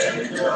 and enjoy.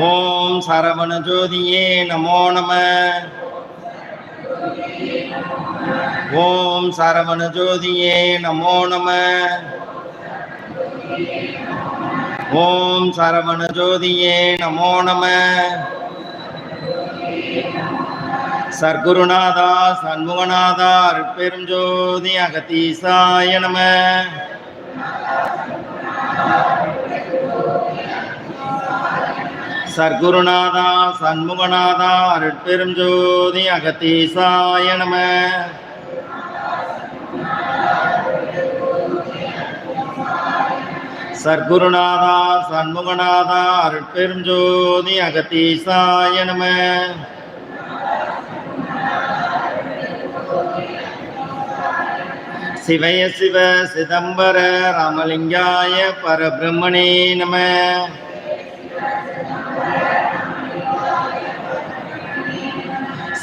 ஓம் சரவண ஜோதியே நமோ நம. ஓம் சரவண ஜோதியே நமோ நம. ஓம் சரவண ஜோதியே நமோ நம. சர்க்குருநாதா சண்முகநாதா அருட்பெரும் ஜோதி அகதீசாய நம. சர்க்குருநாதா சண்முகநாதா அருட்பெரும் ஜோதி அகத்தீசாய நம. சர்க்குருநாதா சண்முகநாதா அருட்பெரும் ஜோதி அகத்தீசாய நம. சிவய சிவ சிதம்பர ராமலிங்காய பரபிரம்மணே நம.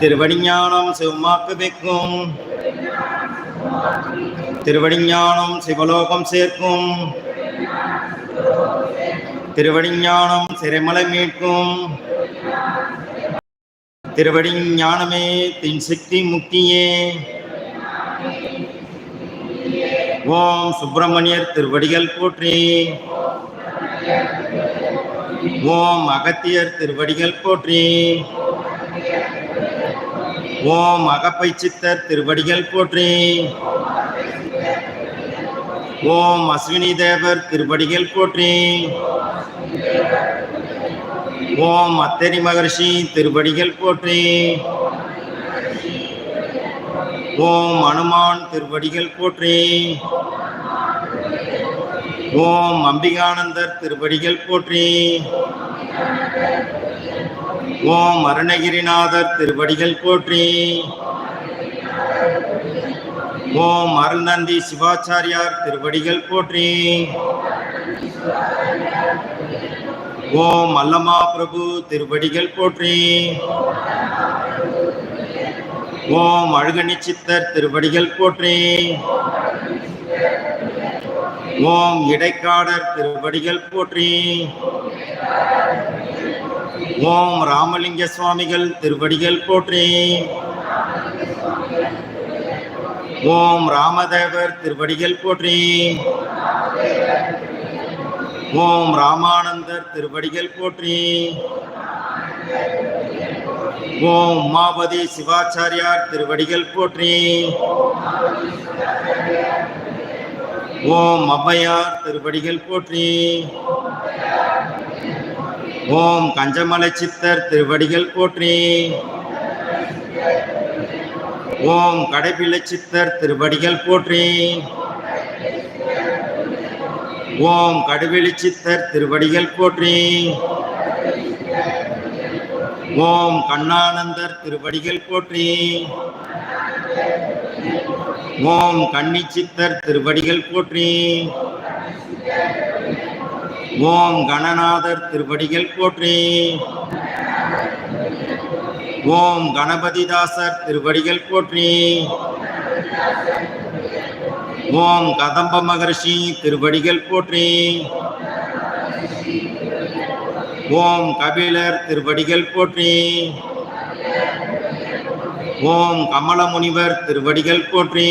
திருவடிஞானம் சிவமாக்கு வைக்கும். திருவடிஞானம் சிவலோகம் சேர்க்கும். திருவடிஞானம் சிறைமலை மீட்கும். திருவடி ஞானமே தின் சக்தி முக்தியே. ஓம் சுப்பிரமணியர் திருவடிகள் போற்றி. ஓம் அகத்தியர் திருவடிகள் போற்றி. ஓம் அகப்பை சித்தர் திருவடிகள் போற்றி. ஓம் அஸ்வினி தேவர் திருவடிகள் போற்றி. ஓம் அத்தரி மகர்ஷி திருவடிகள் போற்றி. ஓம் அனுமான் திருவடிகள் போற்றி. ஓம் அம்பிகானந்தர் திருவடிகள் போற்றி. ஓம் அருணகிரிநாதர் திருவடிகள் போற்றி. ஓம் அருள்நந்தி சிவாச்சாரியார் திருவடிகள் போற்றி. ஓம் அல்லமா பிரபு திருவடிகள் போற்றி. ஓம் அழுகணி சித்தர் திருவடிகள் போற்றி. ஓம் இடைக்காடர் திருவடிகள் போற்றி. ஓம் ராமலிங்க சுவாமிகள் திருவடிகள் போற்றி. ஓம் ராமதேவர் திருவடிகள் போற்றி. ஓம் ராமானந்தர் திருவடிகள் போற்றி. ஓம் உமாபதி சிவாச்சாரியார் திருவடிகள் போற்றி. ஓம் அம்மையார் திருவடிகள் போற்றி. ஓம் கஞ்சமலை சித்தர் திருவடிகள் போற்றி. ஓம் கடைப்பிள்ளை சித்தர் திருவடிகள் போற்றி. ஓம் கடுவெளி சித்தர் திருவடிகள் போற்றி. ஓம் கண்ணானந்தர் திருவடிகள் போற்றி. ஓம் கன்னி சித்தர் திருவடிகள் போற்றி. ஓம் கணநாதர் திருவடிகள் போற்றி. ஓம் கணபதிதாசர் திருவடிகள் போற்றி. ஓம் கதம்ப மகர்ஷி திருவடிகள் போற்றி. ஓம் கபிலர் திருவடிகள் போற்றி. ஓம் கமல முனிவர் திருவடிகள் போற்றி.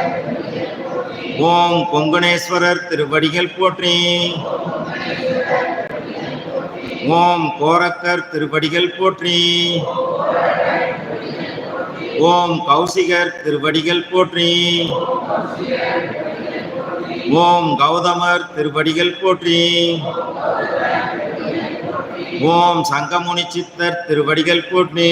ஓம் கொங்கணேஸ்வரர் திருவடிகள் போற்றி. ஓம் கோரக்கர் திருவடிகள் போற்றி. ஓம் கௌசிகர் திருவடிகள் போற்றி. ஓம் கௌதமர் திருவடிகள் போற்றி. ஓம் சங்கமுனி சித்தர் திருவடிகள் போற்றி.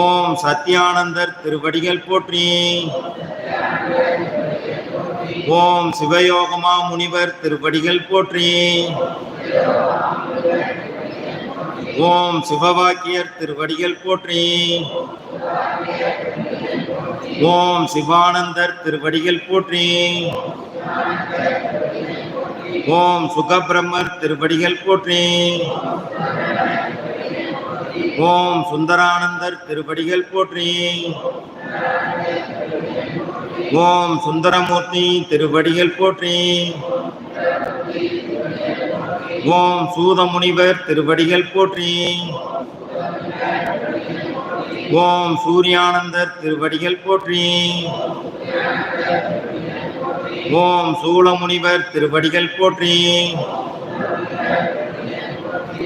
ஓம் சத்யானந்தர் திருவடிகள் போற்றி. ஓம் சிவயோகமா முனிவர் திருவடிகள் போற்றி. ஓம் சிவவாக்கியர் திருவடிகள் போற்றி. ஓம் சிவானந்தர் திருவடிகள் போற்றி. ஓம் சுகபிரமர் திருவடிகள் போற்றி. ஓம் சுந்தரானந்தர் திருப்படிகள் போற்றி. ஓம் சுந்தரமூர்த்தி திருவடிகள் போற்றி. ஓம் சூதமுனிவர் திருவடிகள் போற்றி. ஓம் சூர்யானந்தர் திருவடிகள் போற்றி. ஓம் சூளமுனிவர் திருவடிகள் போற்றி.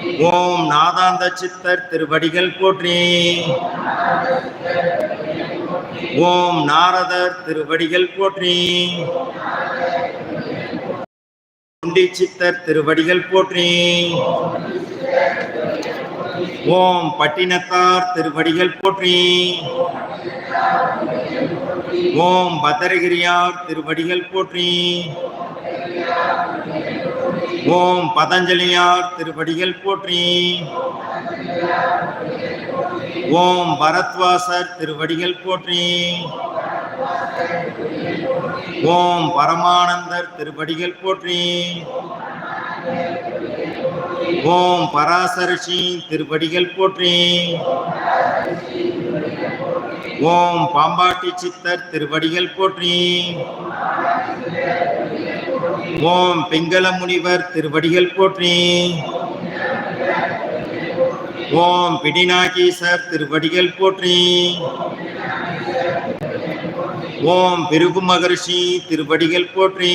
ஓம் நாதாந்த சித்தர் திருவடிகள் போற்றி. ஓம் நாரதர் திருவடிகள் போற்றி. குண்டி சித்தர் திருவடிகள் போற்றி. ஓம் பட்டினத்தார் திருவடிகள் போற்றி. ஓம் பதரகிரியார் திருவடிகள் போற்றி. ஓம் பதஞ்சலியார் திருப்படிகள் போற்றி. ஓம் பரத்வாசர் திருவடிகள் போற்றி. ஓம் பரமானந்தர் திருவடிகள் போற்றி. ஓம் பராசரிஷி திருவடிகள் போற்றி. ஓம் பாம்பாட்டி சித்தர் திருவடிகள் போற்றி. ஓம் பிங்கள முனிவர் திருவடிகள் போற்றி. ஓம் பிடிநாகீசர் திருவடிகள் போற்றி. ஓம் பிருகு மகர்ஷி திருவடிகள் போற்றி.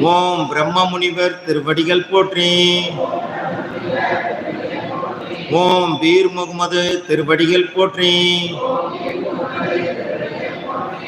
ஓம் பிரம்ம முனிவர் திருவடிகள் போற்றி. ஓம் பீர் முகமது திருவடிகள் போற்றி.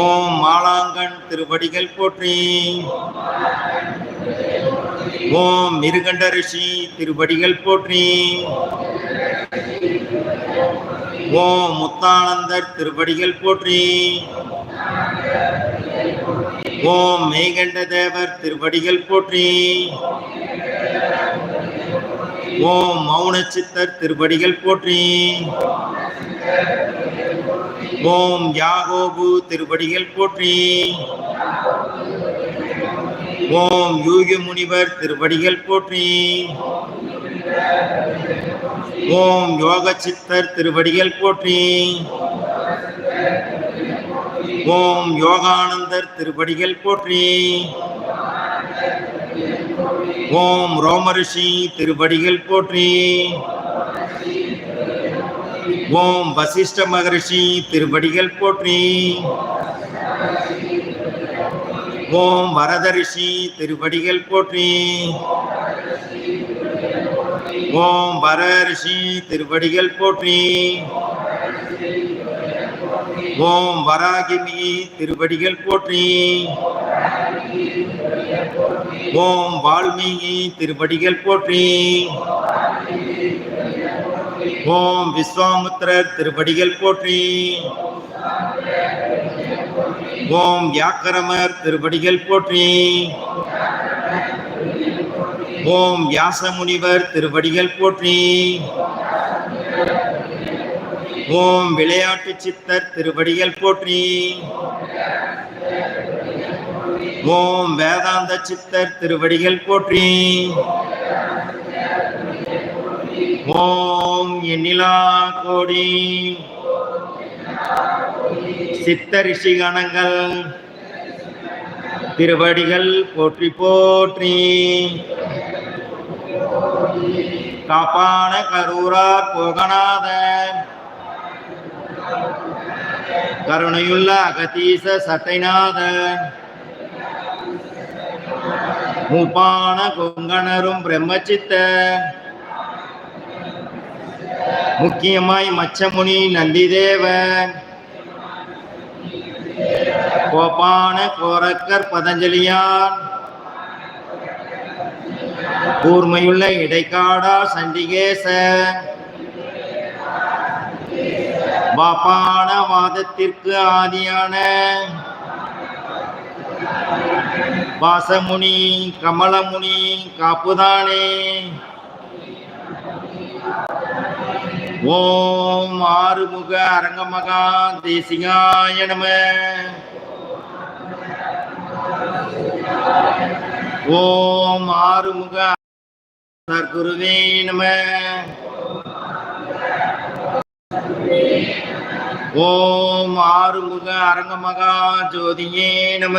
ஓம் மாலாங்கன் திருவடிகள் போற்றி. ஓம் மிருகண்ட ரிஷி திருவடிகள் போற்றி. ஓம் முத்தானந்தர் திருவடிகள் போற்றி. ஓம் மேகண்ட தேவர் திருவடிகள் போற்றி. ஓம் மௌன சித்தர் திருவடிகள் போற்றி. ஓம் யாகோபு திருப்படிகள் போற்றி. ஓம் யூகி முனிவர் திருவடிகள் போற்றி. ஓம் யோக சித்தர் திருவடிகள் போற்றி. ஓம் யோகானந்தர் திருவடிகள் போற்றி. ஓம் ரோமரிஷி திருவடிகள் போற்றி. ஓம் வசிஷ்ட மகரிஷி திருவடிகள் போற்றி. ஓம் வரதரிஷி திருவடிகள் போற்றி. ஓம் வரரிஷி திருவடிகள் போற்றி. ஓம் வராகிமி திருவடிகள் போற்றி. ஓம் வால்மீகி திருவடிகள் போற்றி. ஓம் விஸ்வாமுத்திரர் திருவடிகள் போற்றி. ஓம் வியாக்கரமர் திருவடிகள் போற்றி. ஓம் வியாசமுனிவர் திருவடிகள் போற்றி. ஓம் விளையாட்டு சித்தர் திருவடிகள் போற்றி. ஓம் வேதாந்த சித்தர் திருவடிகள் போற்றி. ஓம் எண்ணிலா கோடி. சித்த ரிஷி கணங்கள் திருவடிகள் போற்றி போற்றி. காப்பான கரூரார் போகநாத. கருணையுள்ள அகதீச சட்டைநாத. மூப்பான கொங்கணரும் பிரம்மச்சித்தன் முக்கியமாய் மச்சமுனி நந்திதேவன். கோபான கோரக்கர் பதஞ்சலியான். கூர்மையுள்ள இடைக்காடா சண்டிகேச. பாப்பான வாதத்திற்கு ஆதியான. வாசமுனி கமலமுனி காப்புதானே. ஓம் ஆறுமுக அரங்கமகா தேசிகாய நம. ஓம் ஆறுமுக குருவே நம. ஓம் ஆறுமுக அரங்கமகா ஜோதியே நம.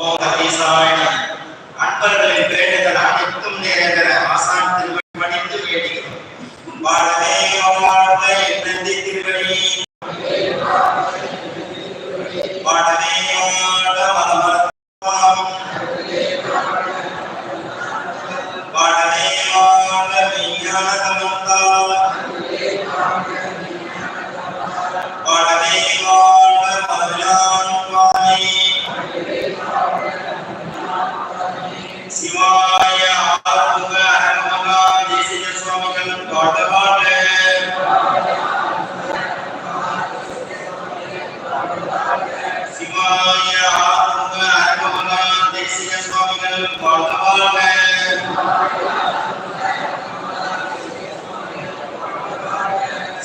all that is thine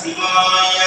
சிவாய